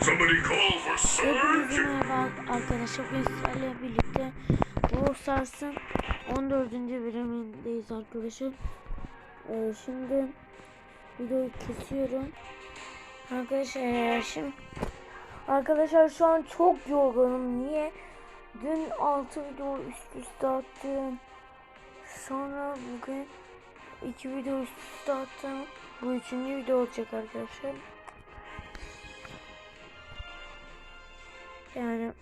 Somebody call for Hepinize merhaba arkadaşlar. Sizlerle birlikte Brawl Stars'ın 14. bölümündeyiz arkadaşlar. Ee, şimdi videoyu kesiyorum. Arkadaşlar ee, şimdi Arkadaşlar şu an çok yorgunum. Niye? Dün 6 video üst üste attım. Sonra bugün 2 video üst üste attım. Bu üçüncü video olacak arkadaşlar. Yani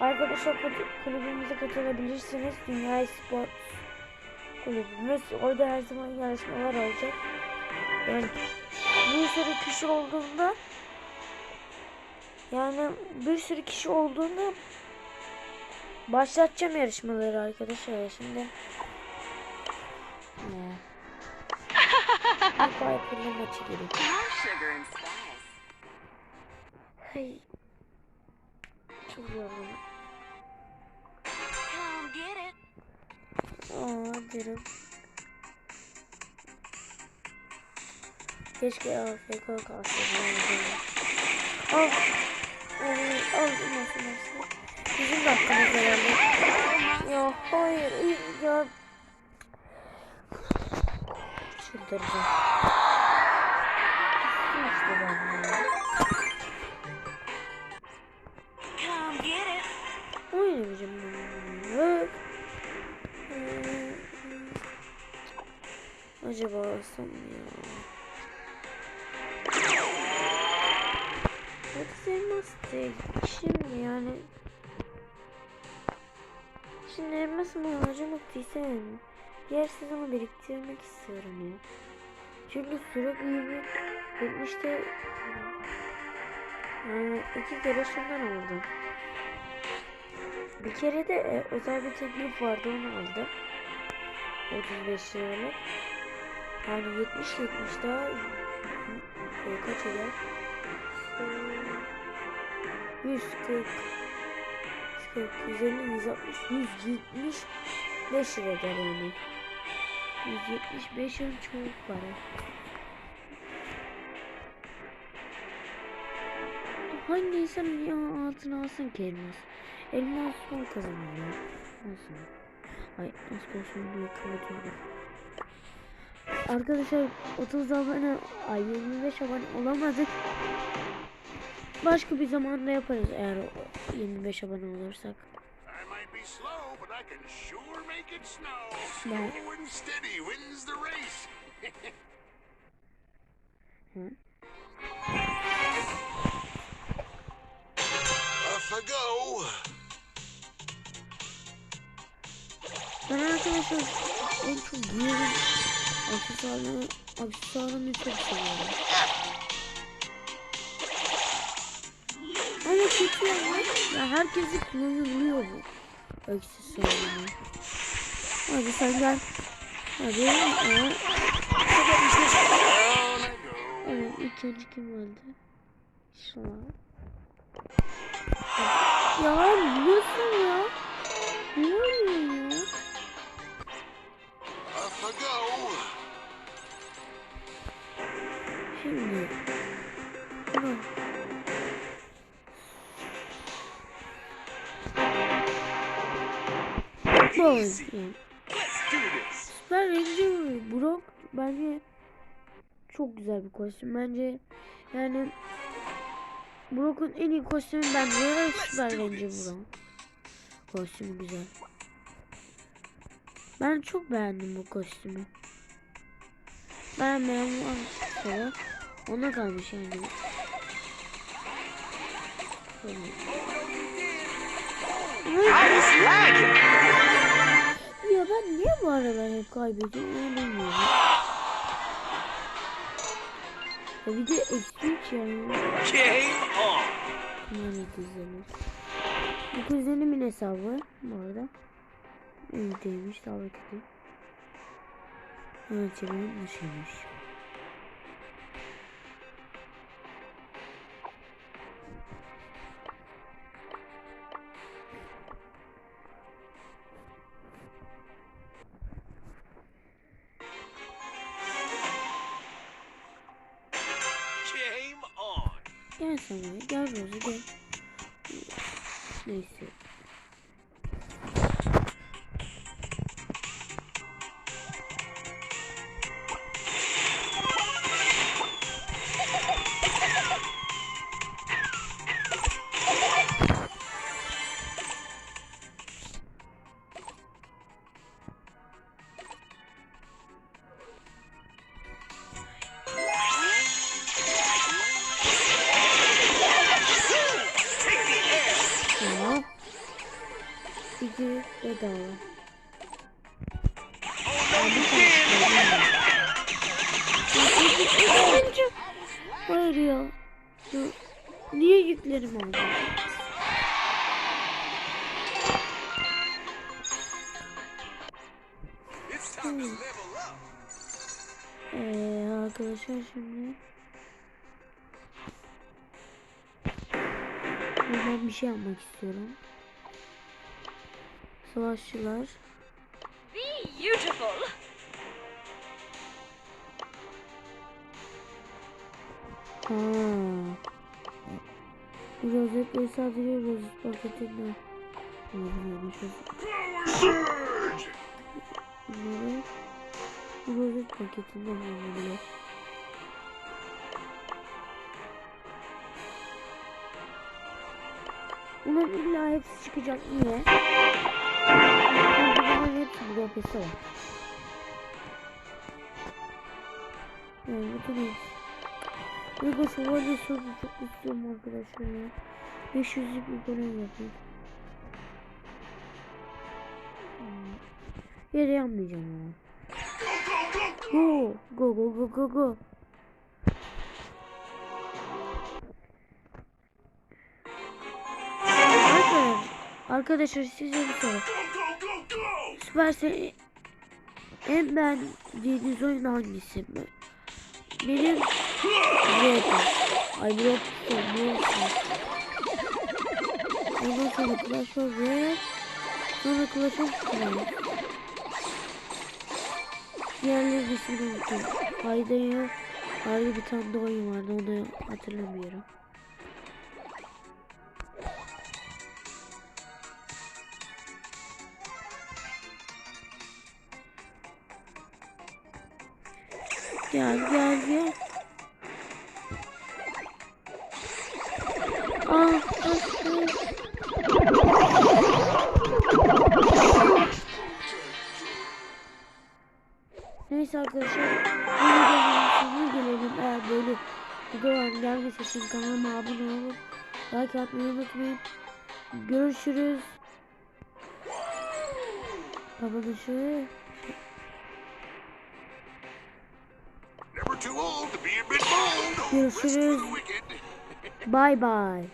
arkadaşlar kul- kulübümüze katılabilirsiniz. Dünya Spor kulübümüz. Orada her zaman yarışmalar olacak. Yani bir sürü kişi olduğunda yani bir sürü kişi olduğunda başlatacağım yarışmaları arkadaşlar. Şimdi ne? Bir Piper'la maçı gerek. More sugar and spice. Hey. İt. Aa derim. Keşke AFK kalsaydım. Al. Al nasıl nasıl. Bizim dakikamız herhalde. Ya hayır. Ya. Çıldıracağım. Oynamayacağım bunu. Ee, Acaba alsam mı ya? Hadi sevmez değil. Şimdi yani. Şimdi elmasımı harcamak değilsem diğer sezonu biriktirmek istiyorum ya. Çünkü sürekli yeni 70'te yani iki kere şundan aldım. Bir kere de e, özel bir teklif vardı onu aldı. 35 liralık. Yani 70 70 daha e, kaç eder? İşte 140 140 150 160 175 lira eder yani. 175 yıl çok para. Hangi insan ya altına alsın ki? Elmas son kazanıyor. Nasıl? Ay az kalsın diye kapatıyorum. Arkadaşlar 30 abone, ay 25 abone olamadık. Başka bir zamanda yaparız eğer o 25 abone olursak. I might be slow, but Ben arkadaşlar en çok diğerin aksesuarını, aksesuarını çok seviyorum. Ama kötü ama ya herkesi kullanılıyor bu aksesuarını. Hadi sen gel. Hadi. Go. Evet ilk önce kim öldü? Şu an. Ya nasıl ya? Ne oluyor ya? Şimdi. This. Süper Ranger Brock bence çok güzel bir kostüm. Bence yani Brock'un en iyi kostümü bence Süper Ranger Brock. Kostümü güzel. Ben çok beğendim bu kostümü. Beğenmeyen varsa ona kalmış yani. I was lagging. Ya ben niye bu aralar hep kaybediyorum onu bilmiyorum. Ya bir de eksik yani. Lanet izlenir. Bu kuzenimin hesabı bu arada. Evdeymiş davet edeyim. Evet benim dışıymış. Gel sana. Gel Rozi gel. Neyse. 2 bedava. Önce hayır ya. Niye yüklerim oldu? Hmm. Ee, arkadaşlar şimdi ben bir şey yapmak istiyorum. Savaşçılar. Beautiful. Ha. Bu rozetleri sadece rozet paketinden alabiliyormuş. Surge! Bunları bu rozet paketinden alabiliyor. Bunların illa hepsi çıkacak niye? Bu rozette var. Yani hepsi. Lego şövalye sözü çok istiyorum arkadaşlar ya. 500'lük bir görev yapayım. Hmm. Yere yanmayacağım ya. Go go go go go go. Arkadaşlar, arkadaşlar size bir soru. Süpersel en beğendiğiniz oyun hangisi? Benim Roblox. Ay değil, Roblox. Ondan sonra Clash of Royale. Sonra Clash of Clans. Diğerleri ismini unuttum. Hayda'ya ayrı bir tane de oyun vardı onu hatırlamıyorum. Gel gel gel. Aa, aa, aa. Neyse arkadaşlar. Videonun gelelim. Eğer böyle videoların gelmesi için kanalıma abone olup like atmayı unutmayın. Görüşürüz. Kapanışı. Görüşürüz. Bye bye.